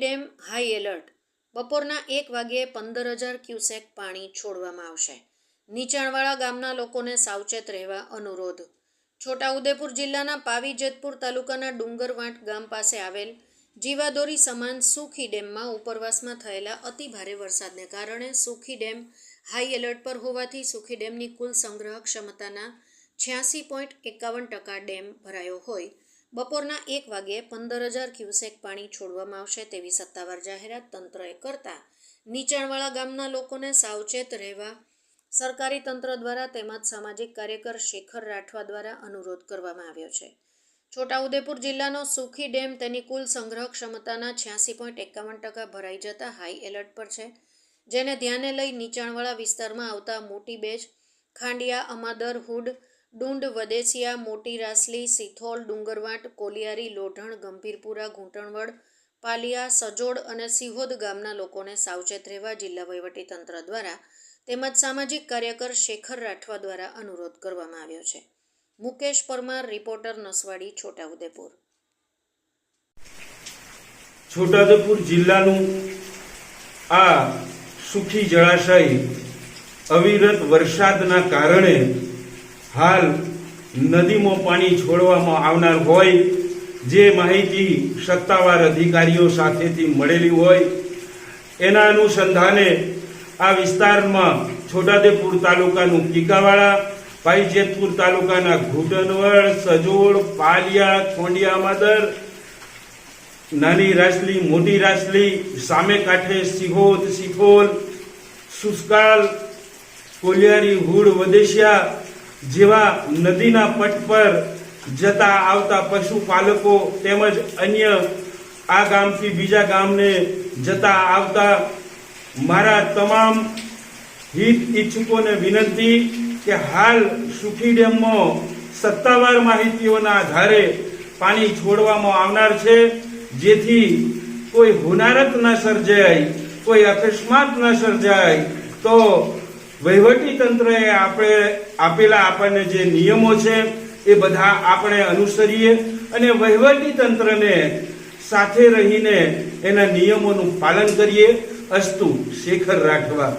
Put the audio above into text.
Dam high alert. બપોરના એક વાગ્યે પંદર હજાર ક્યુસેક પાણી છોડવામાં આવશે. નીચાણવાળા ગામના લોકોને સાવચેત રહેવા અનુરોધ. છોટાઉદેપુર જિલ્લાના પાવી જેતપુર તાલુકાના ડુંગરવાંટ ગામ પાસે આવેલ જીવાદોરી સમાન સુખી ડેમમાં ઉપરવાસમાં થયેલા અતિ ભારે વરસાદને કારણે સુખી ડેમ હાઈ એલર્ટ પર હોવાથી સુખી ડેમની કુલ સંગ્રહ ક્ષમતાના છ્યાસી પોઈન્ટ એકાવન ટકા ડેમ ભરાયો હોય. બપોરના એક વાગ્યે પંદર હજાર ક્યુસેક પાણી છોડવામાં આવશે તેવી સત્તાવાર જાહેરાત તંત્રએ કરતા નીચાણવાળા ગામના લોકોને સાવચેત રહેવા સરકારી તંત્ર દ્વારા તેમજ સામાજિક કાર્યકર શેખર રાઠવા દ્વારા અનુરોધ કરવામાં આવ્યો છે. છોટાઉદેપુર જિલ્લાનો સુખી ડેમ તેની કુલ સંગ્રહ ક્ષમતાના છ્યાસી પોઈન્ટ એકાવન ટકા ભરાઈ જતા હાઈ એલર્ટ પર છે, જેને ધ્યાને લઈ નીચાણવાળા વિસ્તારમાં આવતા મોટી બેજ, ખાંડિયા, અમાદર, હુડ ડુંડ વદેસિયા, મોટી રાસલી, સિથોલ, ડુંગરવાટ, કોલિયારી, લોઢણ, ગંભીરપુરા, ઘૂંટણવડ, પાલિયા, સજોડ અને સિહોદ ગામના લોકોને સાવચેત રહેવા જિલ્લા વહીવટીતંત્ર દ્વારા તેમજ સામાજિક કાર્યકર શેખર રાઠવા દ્વારા અનુરોધ કરવામાં આવ્યો છે. મુકેશ પરમાર, રિપોર્ટર નસવાડી, છોટાઉદેપુર. છોટાઉદેપુર જિલ્લાનું આ સુખી જળાશય અવિરત વરસાદના કારણે હાલ નદીમાં પાણી છોડવામાં આવનાર હોય, જે માહિતી સત્તાવાર અધિકારીઓ સાથેથી મળેલી હોય, એના અનુસંધાને આ વિસ્તારમાં છોટાદેપુર તાલુકાનું કીકાવાડા પાઈજેતપુર તાલુકાના ઘૂંટનવડ સજોડ, પાલિયા, ખોંડિયા માદર, નાની રાસલી, મોટી રાસલી, સામે કાંઠે સિહોદ સિફોલ સુસ્કાલ, કોલિયારી, હુડ, વદેશિયા જેવા નદીના પટ પર જતા આવતા પશુપાલકો તેમજ અન્ય આ ગામથી બીજા ગામને જતા આવતા મારા તમામ હિત ઈચ્છુકોને વિનંતી કે હાલ સુખી ડેમમાં સત્તાવાર માહિતીઓના આધારે પાણી છોડવામાં આવનાર છે. જેથી કોઈ હુનારત ન સર્જાય, કોઈ અકસ્માત ન સર્જાય, તો વહીવટી તંત્રએ આપણે આપેલા આપણને જે નિયમો છે, એ બધા આપણે અનુસરીએ અને વહીવટી તંત્રને સાથે રહીને એના નિયમોનું પાલન કરીએ. અસ્તુ શેખર રાઠવા